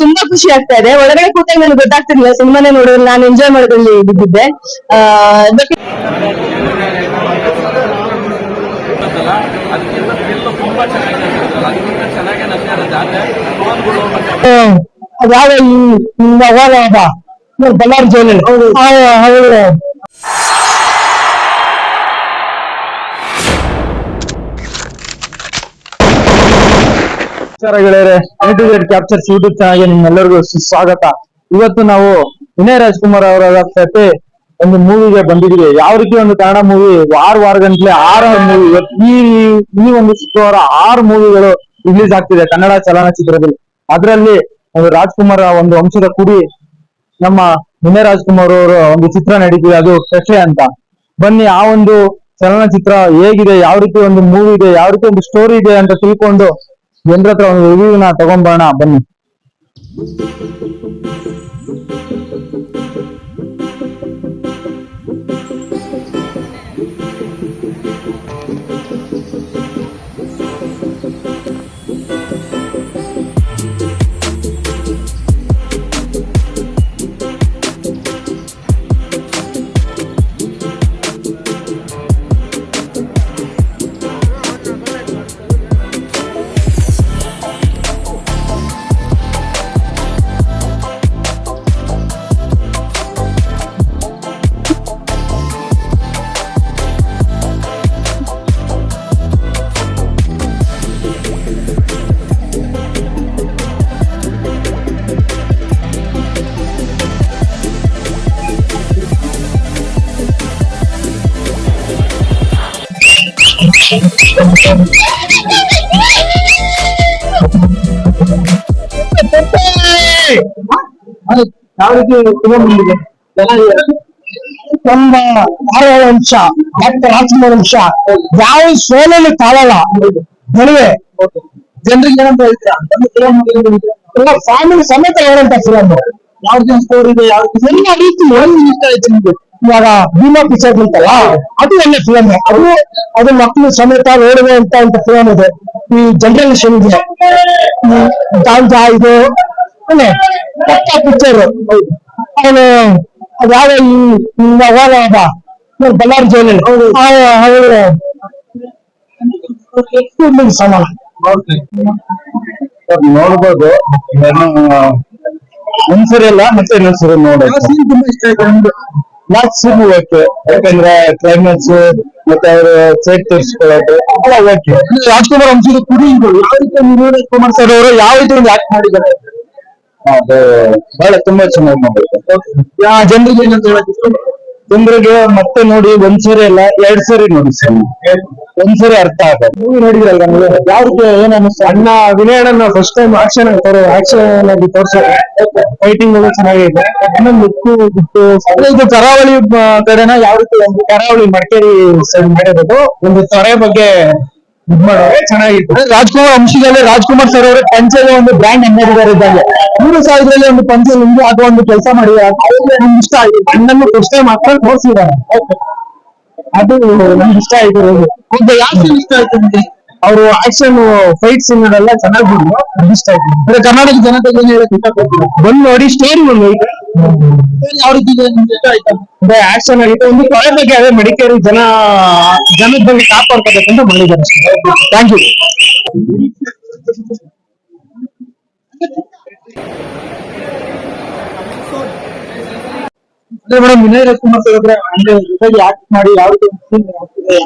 ತುಂಬಾ ಖುಷಿ ಆಗ್ತಾ ಇದೆ. ಒಳಗಡೆ ಕೂತಾಗ ನನಗೆ ಗೊತ್ತಾಗ್ತಿರ್ಲಿಲ್ಲ. ಸಿನಿಮಾನೇ ನೋಡಿದ್ರೆ ನಾನು ಎಂಜಾಯ್ ಮಾಡೋದ್ರಲ್ಲಿ ಬಿದ್ದಿದ್ದೆ. ಅದ್ಯಾವ ಈ ಬಳ್ಳಾರಿ ಜೈಲಲ್ಲಿ ಹೌದು. ನಮಸ್ಕಾರ ಗೆಳೆಯರೆ ಇಂಟಿಗ್ರೇಟ್ ಕ್ಯಾಪ್ಚರ್ಸ್ ಯೂಟ್ಯೂಬ್ ಚಾನಲ್ಗೆ ನಿಮ್ಮೆಲ್ಲರಿಗೂ ಸುಸ್ವಾಗತ. ಇವತ್ತು ನಾವು ವಿನಯ್ ರಾಜ್ಕುಮಾರ್ ಅವರ ಸತಿ ಒಂದು ಮೂವಿಗೆ ಬಂದಿದ್ದೀವಿ. ಯಾವ ರೀತಿ ಒಂದು ಕನ್ನಡ ಮೂವಿ ವಾರ ವಾರ ಗಂಟ್ಲೆ ಆರು ಮೂವಿ ಈ ಒಂದು ಶುಕ್ರವಾರ ಆರು ಮೂವಿಗಳು ರಿಲೀಸ್ ಆಗ್ತಿದೆ ಕನ್ನಡ ಚಲನಚಿತ್ರದಲ್ಲಿ. ಅದರಲ್ಲಿ ಒಂದು ರಾಜ್ಕುಮಾರ್ ಒಂದು ವಂಶದ ಕುಡಿ ನಮ್ಮ ವಿನಯ್ ರಾಜ್ಕುಮಾರ್ ಅವರು ಒಂದು ಚಿತ್ರ ನಡೀತಿದೆ. ಅದು ಕೆಫೆ ಅಂತ. ಬನ್ನಿ, ಆ ಒಂದು ಚಲನಚಿತ್ರ ಹೇಗಿದೆ? ಯಾವ ರೀತಿ ಒಂದು ಮೂವಿ ಇದೆ? ಯಾವ ರೀತಿ ಒಂದು ಸ್ಟೋರಿ ಇದೆ ಅಂತ ತಿಳ್ಕೊಂಡು ಜನರ ಹತ್ರ ಒಂದು ರಿವ್ಯೂನ ತಗೊಂಬೋಣ ಬನ್ನಿ ಯಾವ ರೀತಿ ತಗೊಂಡ್ಬಂದಿದೆ ನಮ್ಮ ಆರವ ಅಂಶ ಡಾಕ್ಟರ್ ರಾಜ್ಕುಮಾರ್ ಅಂಶ ಯಾವ ಸೋಲಲ್ಲಿ ತಾಳಲ್ಲ ಗೆಲುವೆ ಜನರಿಗೆ ಏನಂತ ಹೇಳ್ತೀರಾ ಎಲ್ಲ ಫ್ಯಾಮಿಲಿ ಸಮೇತ ಹೇಳಂತ ಫಿಲಮ್ ಯಾವ್ದು ಸ್ಟೋರಿ ಇದೆ ಯಾವ್ದು ಎಲ್ಲ ರೀತಿ ಒಂದು ಇಷ್ಟ ಆಯ್ತು ನಿಮ್ಗೆ ಇವಾಗ ಭೀಮಾ ಪಿಕ್ಚರ್ ಅಂತಲ್ಲ ಅದು ಒಳ್ಳೆ ಫಿಲಮ್ ಅದು ಅದು ಮಕ್ಕಳು ಸಮೇತ ನೋಡಿದೆ ಅಂತ ಅಂತ ಫಿಲಮ್ ಇದೆ. ಈ ಜನರೇಷನ್ ಇದೆ ಗಾಂಜಾ ಇದು ಪಕ್ಕ ಪಿಕ್ಚರ್ ಅವನು ಯಾವ ಈ ಬಳ್ಳಾರಿ ಜೈಲಲ್ಲಿ. ಅವರು ಸಮಾನ. ನೋಡ್ಬೋದು. ಒಂದ್ಸರಿ ಅಲ್ಲ ಮತ್ತೆ ಇನ್ನೊಂದ್ಸರಿ ನೋಡೋದು ಸೀನ್ ತುಂಬಾ ಇಷ್ಟ ಆಯ್ತು ನಮ್ಗೆ ಸಿಗ್ಬೇಕು ಯಾಕಂದ್ರೆ ಕ್ಲೈಮೇಟ್ಸ್ ಮತ್ತೆ ಅವರು ಸೈಟ್ ತೋರಿಸ್ಕೊಳ್ಳೋದು. ಎಲ್ಲ ಓಕೆ ರಾಜ್ಕುಮಾರ್ ಅಂಶದ ಕುಡಿಗಳು ಯಾವ ರೀತಿ ವಿನೋದ್ ಕುಮಾರ್ ಸರ್ ಅವರು ಯಾವ ರೀತಿ ಒಂದು ಆಕ್ಟ್ ಮಾಡಿದ್ದಾರೆ? ಅದು ಬಹಳ ತುಂಬಾ ಚೆನ್ನಾಗಿ ಮಾಡಬೇಕು. ಜನರಿಗೆ ಏನಂತ ಹೇಳಕ್ಕೆ ಜನರಿಗೆ ಮತ್ತೆ ನೋಡಿ ಒಂದ್ಸರಿ ಅಲ್ಲ ಎರಡ್ ಸರಿ ನೋಡಿ ಸರ್. ಒಂದ್ಸರಿ ಅರ್ಥ ಮೂವಿ ನೋಡಿದ್ರಲ್ಲ ನೀವು? ಯಾವ ರೀತಿ ಏನ್ ಅಣ್ಣ ವಿನಯಣ್ಣನ ಫಸ್ಟ್ ಟೈಮ್ ಆಕ್ಷನ್ ಆಗ್ತಾರೆ ಆಕ್ಷನ್ ಆಗಿ ತೋರ್ಸೋದು ಫೈಟಿಂಗ್ ಎಲ್ಲ ಚೆನ್ನಾಗಿದೆ. ಇನ್ನೊಂದು ಉಕ್ಕು ಬಿಟ್ಟು ಇದು ಕರಾವಳಿ ಕಡೆನ ಯಾವ ರೀತಿ ಒಂದು ಕರಾವಳಿ ಮಡಿಕೇರಿ ಸೈಡ್ ಮಾಡಿರೋದು? ಒಂದು ತೊರೆ ಬಗ್ಗೆ ಇದ್ ಮಾಡೋರೆ ಚೆನ್ನಾಗಿತ್ತು. ರಾಜ್ಕುಮಾರ್ ಅಂಶದಲ್ಲಿ ರಾಜ್ಕುಮಾರ್ ಸರ್ ಅವರು ಪಂಚದ ಒಂದು ಬ್ರ್ಯಾಂಡ್ ಅಂಬಾಸಿಡರ್ ಇದ್ದಂಗೆ. ಮೂರು ಸಾವಿರದಲ್ಲಿ ಒಂದು ಪಂಚಲ್ಲಿ ಹಿಂದೆ ಅದು ಒಂದು ಕೆಲಸ ಮಾಡಿದ್ದಾರೆ ಅವ್ರಿಗೆ ನಮ್ಗೆ ಇಷ್ಟ ಆಗಿದೆ. ಅಣ್ಣನ್ನು ಪ್ರಶ್ನೆ ಹಾಕೊಂಡು ತೋರಿಸಿದ್ದಾರೆ. ಅದು ನಮ್ಗೆ ಇಷ್ಟ ಆಯ್ತು. ಯಾವ ಇಷ್ಟ ಆಯ್ತು ನಿಮ್ಗೆ? ಅವರು ಆಕ್ಷನ್ ಫೈಟ್ ಸೀನ್ ಎಲ್ಲ ಚೆನ್ನಾಗಿ ಇಷ್ಟ ಆಯ್ತು. ಅಂದ್ರೆ ಕರ್ನಾಟಕ ಏನು ಹೇಳಕ್ ಇಷ್ಟಪಡ್ತೀನಿ ಬಂದ್ ನೋಡಿ ಸ್ಟೇರಿ ಆಯ್ತಾ? ಅಂದ್ರೆ ಆಕ್ಷನ್ ಆಗಿತ್ತು ಒಂದು ಕೊಳೆ ಬಗ್ಗೆ ಅದೇ ಮಡಿಕೇರಿ ಜನ, ಜನದ ಬಗ್ಗೆ ಕಾಪಾಡ್ಕೋಬೇಕಂತ ಮಾಡಿದ್ದಾರೆ thank you madam Vinay Rajkumar sir ಹತ್ರ ಅಂದ್ರೆ ಜೊತೆಗೆ ಆಕ್ಟ್ ಮಾಡಿ ಯಾವ ರೀತಿ ಆಗ್ತಿದೆ,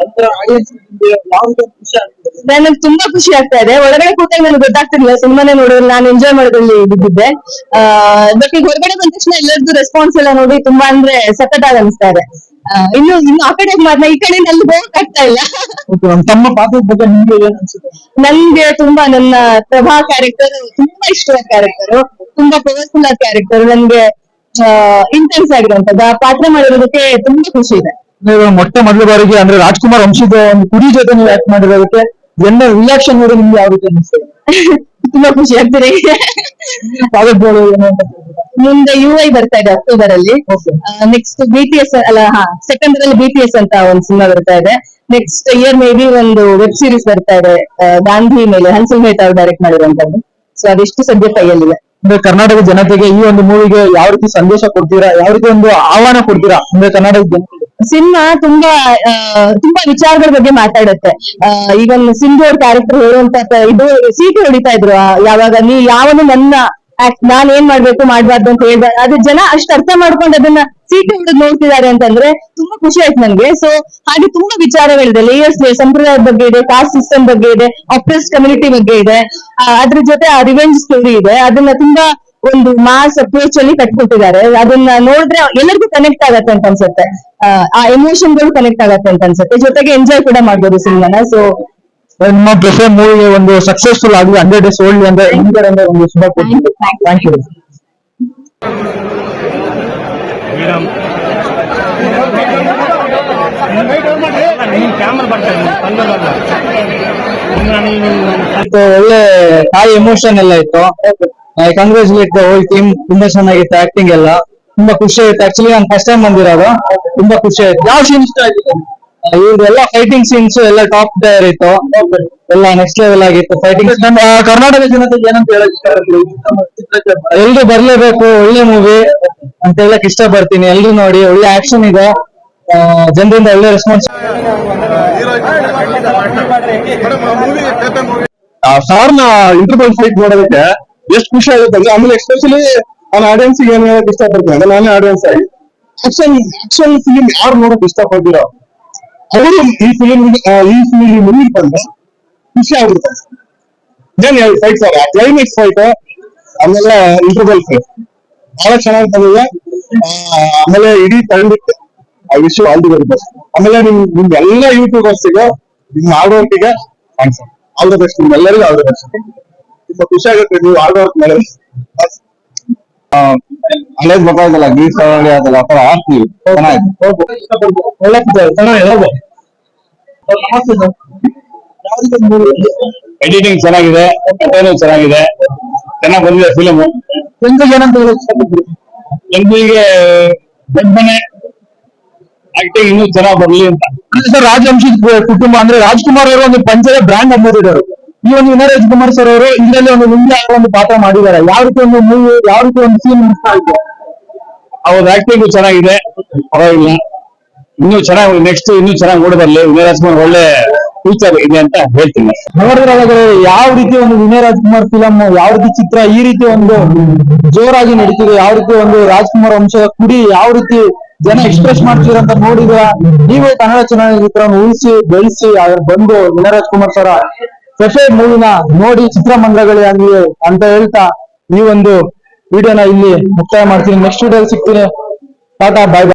ಯಾವ ರೀತಿ ಖುಷಿ ಆಗ್ತಿದೆ? ನನಗೆ ತುಂಬಾ ಖುಷಿ ಆಗ್ತಾ ಇದೆ. ಒಳಗಡೆ ಕೂತಾಗ ನನಗೆ ಗೊತ್ತಾಗ್ತಿರ್ಲಿಲ್ಲ. ಸಿನಿಮಾನೇ ನೋಡಿದ್ರೆ ನಾನು ಎಂಜಾಯ್ ಮಾಡೋದ್ರಲ್ಲಿ ಬಿದ್ದಿದ್ದೆ. ಬಟ್ ಈಗ ಹೊರಗಡೆ ಬಂದ ತಕ್ಷಣ ಎಲ್ಲರದ್ದು ರೆಸ್ಪಾನ್ಸ್ ಎಲ್ಲ ನೋಡಿ ತುಂಬಾ ಅಂದ್ರೆ ಸಖತ್ತಾಗಿ ಅನಿಸ್ತಾ ಇದೆ. ಇನ್ನು ಇನ್ನು ಆ ಕಡೆ ಮಾತ್ರ ಈ ಕಡೆ ಅಲ್ಲಿ ಬೋರ್ ಆಗ್ತಾ ಇಲ್ಲ. ತಮ್ಮ ಪಾತ್ರದ ಬಗ್ಗೆ ನಿಮ್ಗೆ ಏನ್ ಅನ್ಸುತ್ತೆ? ನನ್ಗೆ ತುಂಬಾ ನನ್ನ ಪ್ರಭಾ ಕ್ಯಾರೆಕ್ಟರ್ ತುಂಬಾ ಇಷ್ಟವಾದ ಕ್ಯಾರೆಕ್ಟರ್ ತುಂಬಾ ಪವರ್ಫುಲ್ ಆದ ಕ್ಯಾರೆಕ್ಟರ್ ನನ್ಗೆ ಇಂಟೆನ್ಸ್ ಆಗಿರುವಂತದ್ದು ಆ ಪಾತ್ರ ಮಾಡಿರೋದಕ್ಕೆ ತುಂಬಾ ಖುಷಿ ಇದೆ. ನೀವು ಮೊಟ್ಟ ಮೊದಲ ಬಾರಿಗೆ ಅಂದ್ರೆ ರಾಜ್ಕುಮಾರ್ ವಂಶದ ಒಂದು ಕುಡಿ ಜೊತೆ ನೀವು ಆಕ್ಟ್ ಮಾಡಿರೋದಕ್ಕೆ ಜನರ ರಿಯಾಕ್ಷನ್ ನೋಡಿ ನಿಮ್ಗೆ ಯಾವ ರೀತಿ ಅನಿಸ್ತದೆ? ತುಂಬಾ ಖುಷಿ ಆಗ್ತಿದೆ. ಮುಂದೆ ಯು ಐ ಬರ್ತಾ ಇದೆ ಅಕ್ಟೋಬರ್ ಅಲ್ಲಿ. ನೆಕ್ಸ್ಟ್ ಬಿ ಟಿ ಎಸ್ ಅಲ್ಲ ಹಾ ಸೆಪ್ಟೆಂಬರ್ ಅಲ್ಲಿ ಬಿ ಟಿ ಎಸ್ ಅಂತ ಒಂದು ಸಿನಿಮಾ ಬರ್ತಾ ಇದೆ. ನೆಕ್ಸ್ಟ್ ಇಯರ್ ಮೇ ಬಿ ಒಂದು ವೆಬ್ ಸೀರೀಸ್ ಬರ್ತಾ ಇದೆ. ಗಾಂಧಿ ಮೇಲೆ ಹನ್ಸಲ್ ಮೇಹ್ತಾ ಅವ್ರು ಡೈರೆಕ್ಟ್ ಮಾಡಿರುವಂತದ್ದು. ಸೊ ಅದಿಷ್ಟು ಸದ್ಯ ಕೈಯಲ್ಲಿದೆ ಅಂದ್ರೆ ಕರ್ನಾಟಕ ಜನತೆಗೆ ಈ ಒಂದು ಮೂವಿಗೆ ಯಾವ ರೀತಿ ಸಂದೇಶ ಕೊಡ್ತೀರಾ ಯಾವ ರೀತಿ ಒಂದು ಆಹ್ವಾನ ಕೊಡ್ತೀರಾ? ಅಂದ್ರೆ ಕರ್ನಾಟಕ ಜನತೆಗೆ. ಸಿನಿಮಾ ತುಂಬಾ ತುಂಬಾ ವಿಚಾರಗಳ ಬಗ್ಗೆ ಮಾತಾಡುತ್ತೆ. ಈಗ ಸಿಂಧು ಅವ್ರ ಕ್ಯಾರೆಕ್ಟರ್ ಹೇಳುವಂತ ಇದು ಸೀಟು ಹೊಡಿತಾ ಇದ್ರು ಯಾವಾಗ ನೀ ಯಾವನು ನನ್ನ ನಾನ್ ಏನ್ ಮಾಡ್ಬೇಕು ಮಾಡ್ಬಾರ್ದು ಅಂತ ಹೇಳ್ಬಾರ್ದು. ಅದು ಜನ ಅಷ್ಟ್ ಅರ್ಥ ಮಾಡ್ಕೊಂಡು ಅದನ್ನ ಸೀಟು ಹಿಡಿದು ನೋಡ್ತಿದ್ದಾರೆ ಅಂತಂದ್ರೆ ತುಂಬಾ ಖುಷಿ ಆಯ್ತು ನನ್ಗೆ. ಸೊ ಹಾಗೆ ತುಂಬಾ ವಿಚಾರಗಳಿದೆ. ಲೇಯರ್ಸ್ ಸಂಪ್ರದಾಯದ ಬಗ್ಗೆ ಇದೆ ಕಾಸ್ಟ್ ಸಿಸ್ಟಮ್ ಬಗ್ಗೆ ಇದೆ ಅಪ್ರೆಸ್ ಕಮ್ಯುನಿಟಿ ಬಗ್ಗೆ ಇದೆ. ಅದ್ರ ಜೊತೆ ಆ ರಿವೆಂಜ್ ಸ್ಟೋರಿ ಇದೆ. ಅದನ್ನ ತುಂಬಾ ಒಂದು ಮಾಸ್ ಅಪ್ರೋಚ್ ಅಲ್ಲಿ ಕಟ್ಕೊಟ್ಟಿದ್ದಾರೆ. ಅದನ್ನ ನೋಡಿದ್ರೆ ಎಲ್ಲರಿಗೂ ಕನೆಕ್ಟ್ ಆಗತ್ತೆ ಅಂತ ಅನ್ಸುತ್ತೆ. ಆ, ಆ ಎಮೋಷನ್ಗಳು ಕನೆಕ್ಟ್ ಆಗತ್ತೆ ಅಂತ ಅನ್ಸುತ್ತೆ. ಜೊತೆಗೆ ಎಂಜಾಯ್ ಕೂಡ ಮಾಡ್ಬೋದು ಸಿನಿಮಾನ. ಸೊ ನಿಮ್ಮ ಪ್ರೆಫರ್ ಮೂವಿಗೆ ಒಂದು ಸಕ್ಸಸ್ಫುಲ್ ಆಗಿ ಹಂಡ್ರೆಡ್ ಡೇಸ್ ಓಡ್ಲಿ ಅಂದ್ರೆ ಹಿಂದೆ ಅಂದ್ರೆ ಒಂದು ಶುಭ ಥ್ಯಾಂಕ್ ಯು ಒಳ್ಳೆ ತಾಯಿ ಎಮೋಷನ್ ಎಲ್ಲ ಇತ್ತು. ಕಂಗ್ರಾಚುಲೇಟ್ ದ ಹೋಲ್ ಟೀಮ್ ತುಂಬಾ ಚೆನ್ನಾಗಿತ್ತು ಆಕ್ಟಿಂಗ್ ಎಲ್ಲ. ತುಂಬಾ ಖುಷಿ ಆಯ್ತು. ಆಕ್ಚುಲಿ ನಾನು ಫಸ್ಟ್ ಟೈಮ್ ಬಂದಿರೋದು. ತುಂಬಾ ಖುಷಿ ಆಯ್ತು. ಯಾವ ಸೀನ್ ಇಷ್ಟ ಆಗಿದೆ ಇವ್ರದೆಲ್ಲ ಫೈಟಿಂಗ್ ಸೀನ್ಸ್ ಎಲ್ಲ ಟಾಪ್ ಟೈರ್ ಇತ್ತು. ಎಲ್ಲ ನೆಕ್ಸ್ಟ್ ಲೆವೆಲ್ ಆಗಿತ್ತು ಫೈಟಿಂಗ್ ಕರ್ನಾಟಕ ಜನತೆ ಏನಂತ ಹೇಳಕ್ ಇಷ್ಟಪಡ್ತೀನಿ ಎಲ್ರು ಬರ್ಲೇಬೇಕು ಒಳ್ಳೆ ಮೂವಿ ಅಂತ ಹೇಳಕ್ ಇಷ್ಟ ಪಡ್ತೀನಿ ಎಲ್ರು ನೋಡಿ ಒಳ್ಳೆ ಆಕ್ಷನ್ ಇದೆ. ಆ, ಜನರಿಂದ ಒಳ್ಳೆ ರೆಸ್ಪಾನ್ಸ್ ಸಾರ್ನ ಇಂಟರ್ವಲ್ ಫೈಟ್ ನೋಡೋದಕ್ಕೆ ಎಷ್ಟು ಖುಷಿ ಆಗುತ್ತೆ ಅಂದ್ರೆ ಆಮೇಲೆ ಎಸ್ಪೆಷಲಿ ನಾನು ಆಡಿಯನ್ಸ್ ಏನ್ ಹೇಳಕ್ ಇಷ್ಟಪಡ್ತೀನಿ ಅಂದ್ರೆ ನಾನೇ ಆಡಿಯನ್ಸ್ ಆಗಿ. ಆಕ್ಷನ್ ಆಕ್ಷನ್ ಫಿಲಿಮ್ ಯಾರು ನೋಡಕ್ ಇಷ್ಟಪಟ್ಟಿರೋ ಅವರು ಈ ಫಿಲಿಂ ಈ ಫಿಲಿಂ ಮುಂದಿಗೆ ಬಂದ್ರೆ ಖುಷಿ ಆಗುತ್ತೆ ದೇನ್ ಎರಡು ಫೈಟ್ ಸರ್ ಕ್ಲೈಮೇಟ್ ಫೈಟ್ ಆಮೇಲೆ ಇಂಟರ್ವಲ್ ಫೈಟ್ ಬಹಳ ಚೆನ್ನಾಗಿ ಬಂದಿದೆ. ಆಮೇಲೆ ಇಡೀ ತಂಡಕ್ಕೆ I wish all the very best ಆಮೇಲೆ ನಿಮ್ ನಿಮ್ ಎಲ್ಲ ಯೂಟ್ಯೂಬರ್ಸ್ಗೆ ನಿಮ್ ಆಡೋರ್ಟಿಗೆ ಥ್ಯಾಂಕ್ಸ್ ಆಲ್ ದ ಬೆಸ್ಟ್ ನಿಮ್ಮೆಲ್ಲರಿಗೂ ಆಲ್ ದ ಬೆಸ್ಟ್ ತುಂಬಾ ಖುಷಿ ಆಗುತ್ತೆ. ನೀವು ವರ್ಕ್ ಮೇಲೆ ಹಳೇದ್ ಗೊತ್ತಾಯ್ತಲ್ಲ ಗೀಸ್ ತಗೊಳ್ಳಿ ಅದಲ್ಲ ಆ ಆಡ್ತೀವಿ ಚೆನ್ನಾಗಿತ್ತು ಒಳ್ಳೆ ಚೆನ್ನಾಗಿದೆ. ಎಡಿಟಿಂಗ್ ಚೆನ್ನಾಗಿದೆ ಕಥೆನೂ ಚೆನ್ನಾಗಿದೆ. ಚೆನ್ನಾಗಿ ಬಂದಿದೆ ಫಿಲಮ್ ಏನಂತ ಹೇಳಕ್ ಇಷ್ಟಪಡ್ತೀರಿ ಜನರಿಗೆ ಆಕ್ಟಿಂಗ್ ಇನ್ನೂ ಚೆನ್ನಾಗಿ ಬರ್ಲಿ ಅಂತ. ಸರ್ ರಾಜವಂಶಿ ಕುಟುಂಬ ಅಂದ್ರೆ ರಾಜ್ಕುಮಾರ್ ಅವರು ಒಂದು ಪಂಚದ ಬ್ರ್ಯಾಂಡ್ ಅಂಬಾಸಿಡರ್ ಈ ಒಂದು ವಿನಯ್ ರಾಜ್ಕುಮಾರ್ ಸರ್ ಅವರು ಇದರಲ್ಲಿ ಒಂದು ಮುಂದೆ ಒಂದು ಪಾತ್ರ ಮಾಡಿದ್ದಾರೆ. ಯಾವ ರೀತಿ ಒಂದು ಮೂವಿ ಯಾವ ರೀತಿ ಒಂದು ಸೀನ್ ಮುಗಿಸ್ತಾ ಇದೆ? ಅವ್ರ ಆಕ್ಟಿಂಗ್ ಚೆನ್ನಾಗಿದೆ. ಪರವಾಗಿಲ್ಲ. ಇನ್ನೂ ಚೆನ್ನಾಗಿ ನೆಕ್ಸ್ಟ್ ಇನ್ನೂ ಚೆನ್ನಾಗಿ ಮೂಡಿ ಬರ್ಲಿ ವಿನಯ ರಾಜ್ಕುಮಾರ್ ಒಳ್ಳೆ ಫ್ಯೂಚರ್ ಇದೆ ಅಂತ ಹೇಳ್ತೀನಿ. ನೋಡಿದ್ರೆ ಯಾವ ರೀತಿ ಒಂದು ವಿನಯ್ ರಾಜ್ಕುಮಾರ್ ಫಿಲಂ ಯಾವ ರೀತಿ ಚಿತ್ರ ಈ ರೀತಿ ಒಂದು ಜೋರಾಗಿ ನಡೀತಿದೆ ಯಾವ ರೀತಿ ಒಂದು ರಾಜ್ಕುಮಾರ್ ವಂಶದ ಕುಡಿ ಯಾವ ರೀತಿ ಜನ ಎಕ್ಸ್ಪ್ರೆಸ್ ಮಾಡ್ತೀರ ಅಂತ ನೋಡಿದ್ರ ನೀವೇ ಕನ್ನಡ ಚಿತ್ರವನ್ನು ಉಳಿಸಿ ಬೆಳೆಸಿ ಬಂದು ವಿನಯ್ ರಾಜ್ಕುಮಾರ್ ಸರ ಸ್ಪೆಷಲ್ ಮೂವಿನ ನೋಡಿ ಚಿತ್ರಮಂದಿರಗಳಾಗಲಿ ಅಂತ ಹೇಳ್ತಾ ಈ ಒಂದು ವಿಡಿಯೋನ ಇಲ್ಲಿ ಮುಕ್ತಾಯ ಮಾಡ್ತೀನಿ. ನೆಕ್ಸ್ಟ್ ವಿಡಿಯೋ ಸಿಗ್ತೀನಿ. ಟಾಟಾ ಬಾಯ್ ಬಾಯ್